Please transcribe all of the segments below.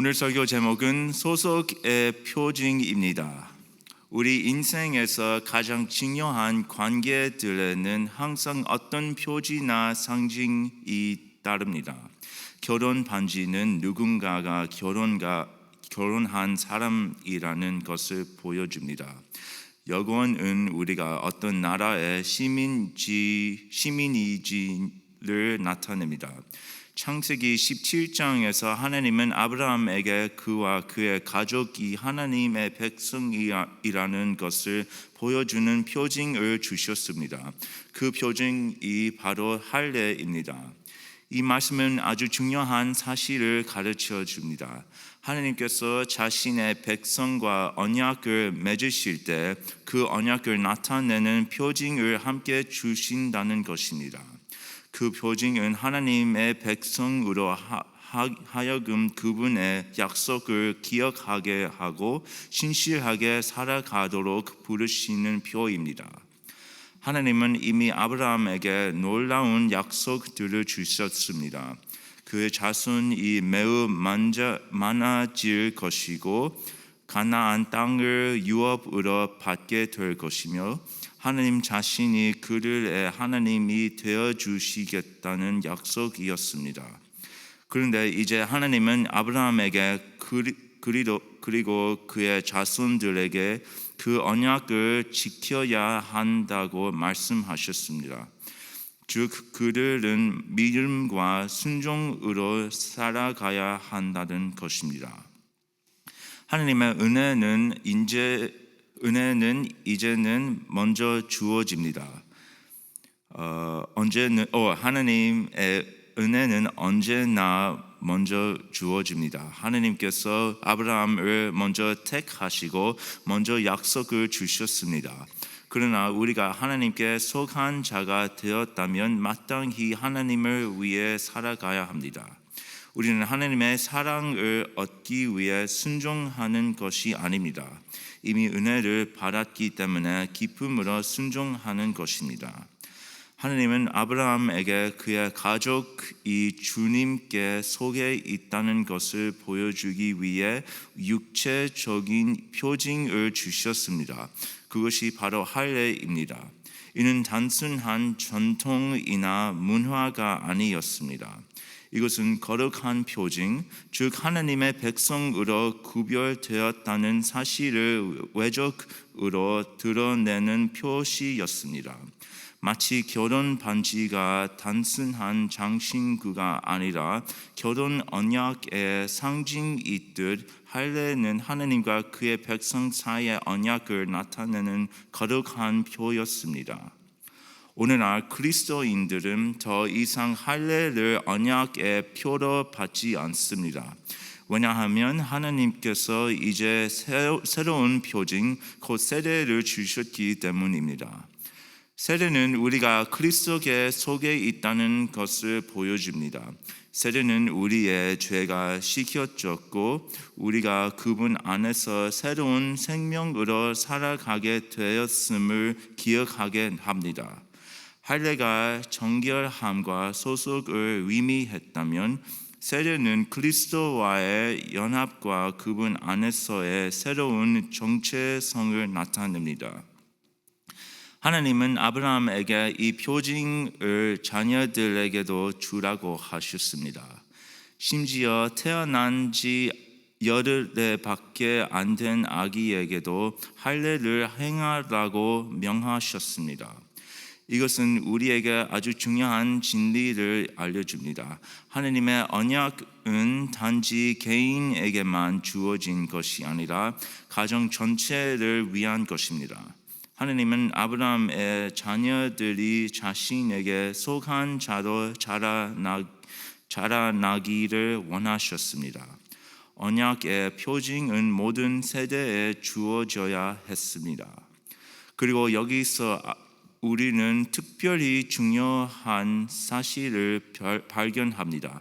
오늘 설교 제목은 소속의 표징입니다. 우리 인생에서 가장 중요한 관계들에는 항상 어떤 표지나 상징이 따릅니다. 결혼 반지는 누군가가 결혼가 결혼한 사람이라는 것을 보여줍니다. 여권은 우리가 어떤 나라의 시민지 시민이지를 나타냅니다. 창세기 17장에서 하나님은 아브라함에게 그와 그의 가족이 하나님의 백성이라는 것을 보여주는 표징을 주셨습니다. 그 표징이 바로 할례입니다. 이 말씀은 아주 중요한 사실을 가르쳐 줍니다. 하나님께서 자신의 백성과 언약을 맺으실 때 그 언약을 나타내는 표징을 함께 주신다는 것입니다. 그 표징은 하나님의 백성으로 하여금 그분의 약속을 기억하게 하고 신실하게 살아가도록 부르시는 표입니다. 하나님은 이미 아브라함에게 놀라운 약속들을 주셨습니다. 그의 자손이 매우 많아질 것이고 가나안 땅을 유업으로 받게 될 것이며 하나님 자신이 그들의 하나님이 되어 주시겠다는 약속이었습니다. 그런데 이제 하나님은 아브라함에게 그리고 그의 자손들에게 그 언약을 지켜야 한다고 말씀하셨습니다. 즉 그들은 믿음과 순종으로 살아가야 한다는 것입니다. 하나님의 은혜는 이제 은혜는 이제는 먼저 주어집니다. 어, 언제는 어, 하나님의 은혜는 언제나 먼저 주어집니다. 하나님께서 아브라함을 먼저 택하시고 먼저 약속을 주셨습니다. 그러나 우리가 하나님께 속한 자가 되었다면 마땅히 하나님을 위해 살아가야 합니다. 우리는 하나님의 사랑을 얻기 위해 순종하는 것이 아닙니다. 이미 은혜를 받았기 때문에 기쁨으로 순종하는 것입니다. 하나님은 아브라함에게 그의 가족이 주님께 속에 있다는 것을 보여주기 위해 육체적인 표징을 주셨습니다. 그것이 바로 할례입니다. 이는 단순한 전통이나 문화가 아니었습니다. 이것은 거룩한 표징, 즉 하나님의 백성으로 구별되었다는 사실을 외적으로 드러내는 표시였습니다. 마치 결혼 반지가 단순한 장신구가 아니라 결혼 언약의 상징이듯 할례는 하나님과 그의 백성 사이의 언약을 나타내는 거룩한 표였습니다. 오늘날 그리스도인들은 더 이상 할례를 언약의 표로 받지 않습니다. 왜냐하면 하나님께서 이제 새로운 표징, 곧 세례를 주셨기 때문입니다. 세례는 우리가 그리스도의 속에 있다는 것을 보여줍니다. 세례는 우리의 죄가 씻겨졌고 우리가 그분 안에서 새로운 생명으로 살아가게 되었음을 기억하게 합니다. 할례가 정결함과 소속을 의미했다면 세례는 그리스도와의 연합과 그분 안에서의 새로운 정체성을 나타냅니다. 하나님은 아브라함에게 이 표징을 자녀들에게도 주라고 하셨습니다. 심지어 태어난 지 열흘밖에 안 된 아기에게도 할례를 행하라고 명하셨습니다. 이것은 우리에게 아주 중요한 진리를 알려줍니다. 하나님의 언약은 단지 개인에게만 주어진 것이 아니라 가정 전체를 위한 것입니다. 하나님은 아브라함의 자녀들이 자신에게 속한 자로 자라나, 자라나기를 원하셨습니다. 언약의 표징은 모든 세대에 주어져야 했습니다. 그리고 여기서 우리는 특별히 중요한 사실을 발견합니다.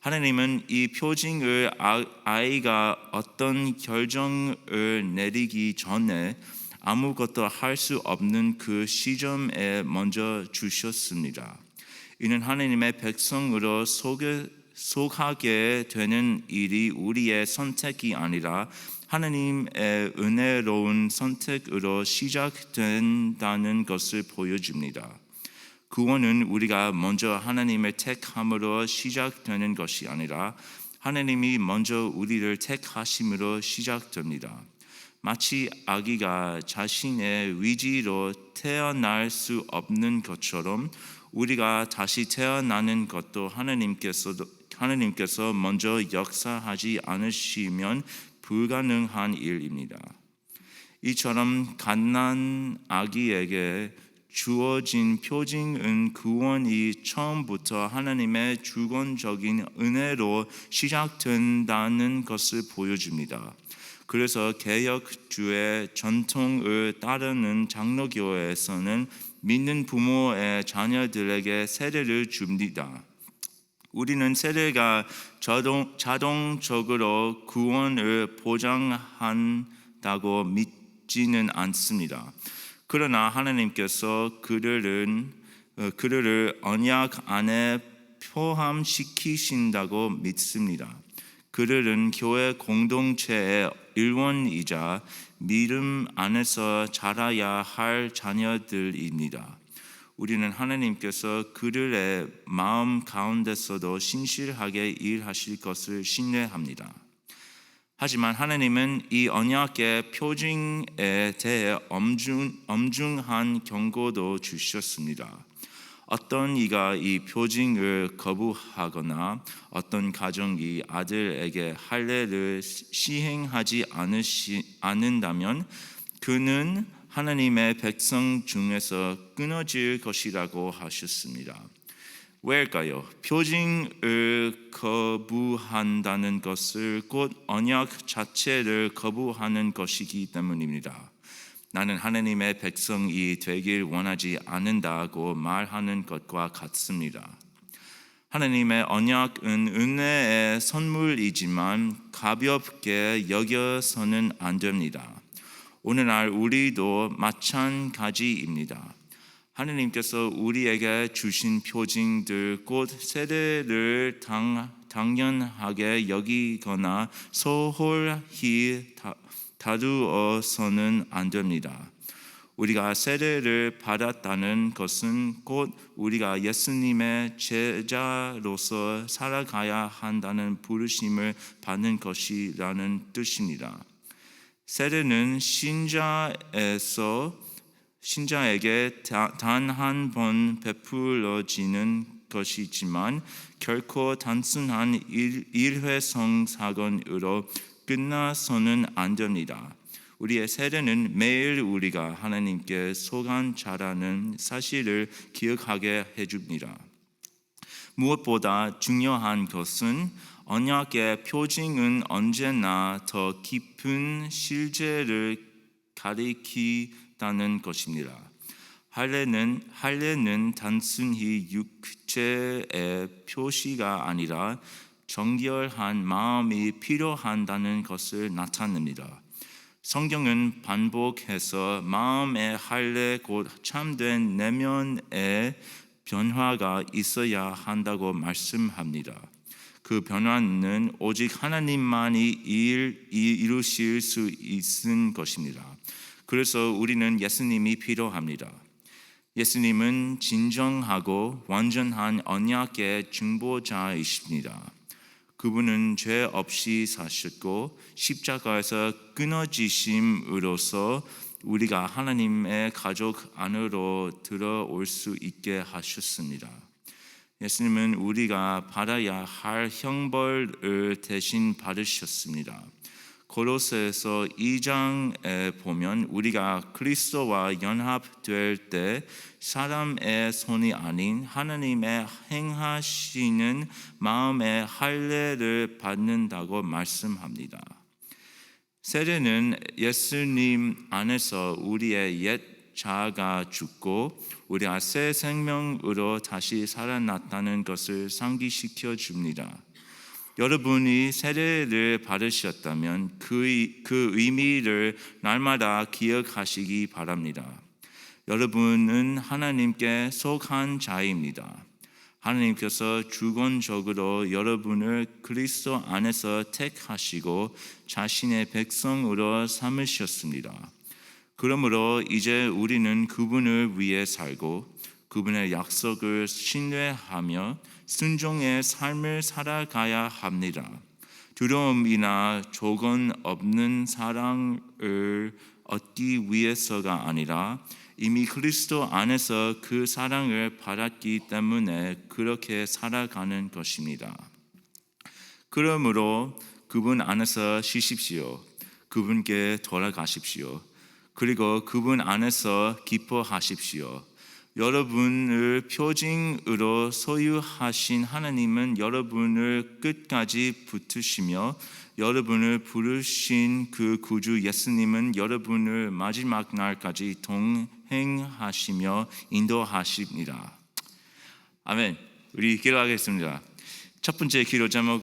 하나님은 이 표징을 아, 아이가 어떤 결정을 내리기 전에 아무것도 할 수 없는 그 시점에 먼저 주셨습니다. 이는 하나님의 백성으로 속에 속하게 되는 일이 우리의 선택이 아니라 하나님의 은혜로운 선택으로 시작된다는 것을 보여줍니다. 구원은 우리가 먼저 하나님의 택함으로 시작되는 것이 아니라 하나님이 먼저 우리를 택하심으로 시작됩니다. 마치 아기가 자신의 위지로 태어날 수 없는 것처럼 우리가 다시 태어나는 것도 하나님께서 하나님께서 먼저 역사하지 않으시면 불가능한 일입니다. 이처럼 갓난 아기에게 주어진 표징은 구원이 처음부터 하나님의 주권적인 은혜로 시작된다는 것을 보여줍니다. 그래서 개혁주의 전통을 따르는 장로교회에서는 믿는 부모의 자녀들에게 세례를 줍니다. 우리는 세례가 자동, 자동적으로 구원을 보장한다고 믿지는 않습니다. 그러나 하나님께서 그들은 어, 그들을 언약 안에 포함시키신다고 믿습니다. 그들은 교회 공동체의 일원이자 믿음 안에서 자라야 할 자녀들입니다. 우리는 하나님께서 그들의 마음 가운데서도 신실하게 일하실 것을 신뢰합니다. 하지만 하나님은 이 언약의 표징에 대해 엄중, 엄중한 경고도 주셨습니다. 어떤 이가 이 표징을 거부하거나 어떤 가정이 아들에게 할례를 시행하지 않으시, 않는다면 그는 하나님의 백성 중에서 끊어질 것이라고 하셨습니다. 왜일까요? 표징을 거부한다는 것을 곧 언약 자체를 거부하는 것이기 때문입니다. 나는 하나님의 백성이 되길 원하지 않는다고 말하는 것과 같습니다. 하나님의 언약은 은혜의 선물이지만 가볍게 여겨서는 안 됩니다. 오늘날 우리도 마찬가지입니다. 하느님께서 우리에게 주신 표징들 곧 세례를 당, 당연하게 여기거나 소홀히 다, 다루어서는 안 됩니다. 우리가 세례를 받았다는 것은 곧 우리가 예수님의 제자로서 살아가야 한다는 부르심을 받는 것이라는 뜻입니다. 세례는 신자에서 신자에게 단 한 번 베풀어지는 것이지만 결코 단순한 일, 일회성 사건으로 끝나서는 안 됩니다. 우리의 세례는 매일 우리가 하나님께 속한 자라는 사실을 기억하게 해줍니다. 무엇보다 중요한 것은 언약의 표징은 언제나 더 깊은 실제를 가리키다는 것입니다. 할례는 할례는 단순히 육체의 표시가 아니라 정결한 마음이 필요한다는 것을 나타냅니다. 성경은 반복해서 마음의 할례 곧 참된 내면의 변화가 있어야 한다고 말씀합니다. 그 변화는 오직 하나님만이 일, 이루실 수 있는 것입니다. 그래서 우리는 예수님이 필요합니다. 예수님은 진정하고 완전한 언약의 중보자이십니다. 그분은 죄 없이 사셨고 십자가에서 끊어지심으로써 우리가 하나님의 가족 안으로 들어올 수 있게 하셨습니다. 예수님은 우리가 받아야 할 형벌을 대신 받으셨습니다. 고로새서 2장에 보면 우리가 그리스도와 연합될 때 사람의 손이 아닌 하나님의 행하시는 마음의 할례를 받는다고 말씀합니다. 세례는 예수님 안에서 우리의 옛 자가 죽고 우리가 새 생명으로 다시 살아났다는 것을 상기시켜 줍니다. 여러분이 세례를 받으셨다면 그, 그 의미를 날마다 기억하시기 바랍니다. 여러분은 하나님께 속한 자입니다. 하나님께서 주권적으로 여러분을 그리스도 안에서 택하시고 자신의 백성으로 삼으셨습니다. 그러므로 이제 우리는 그분을 위해 살고 그분의 약속을 신뢰하며 순종의 삶을 살아가야 합니다. 두려움이나 조건 없는 사랑을 얻기 위해서가 아니라 이미 그리스도 안에서 그 사랑을 받았기 때문에 그렇게 살아가는 것입니다. 그러므로 그분 안에서 쉬십시오. 그분께 돌아가십시오. 그리고 그분 안에서 기뻐하십시오. 여러분을 표징으로 소유하신 하나님은 여러분을 끝까지 붙으시며 여러분을 부르신 그 구주 예수님은 여러분을 마지막 날까지 동행하시며 인도하십니다. 아멘. 우리 기도하겠습니다. 첫 번째 기도 제목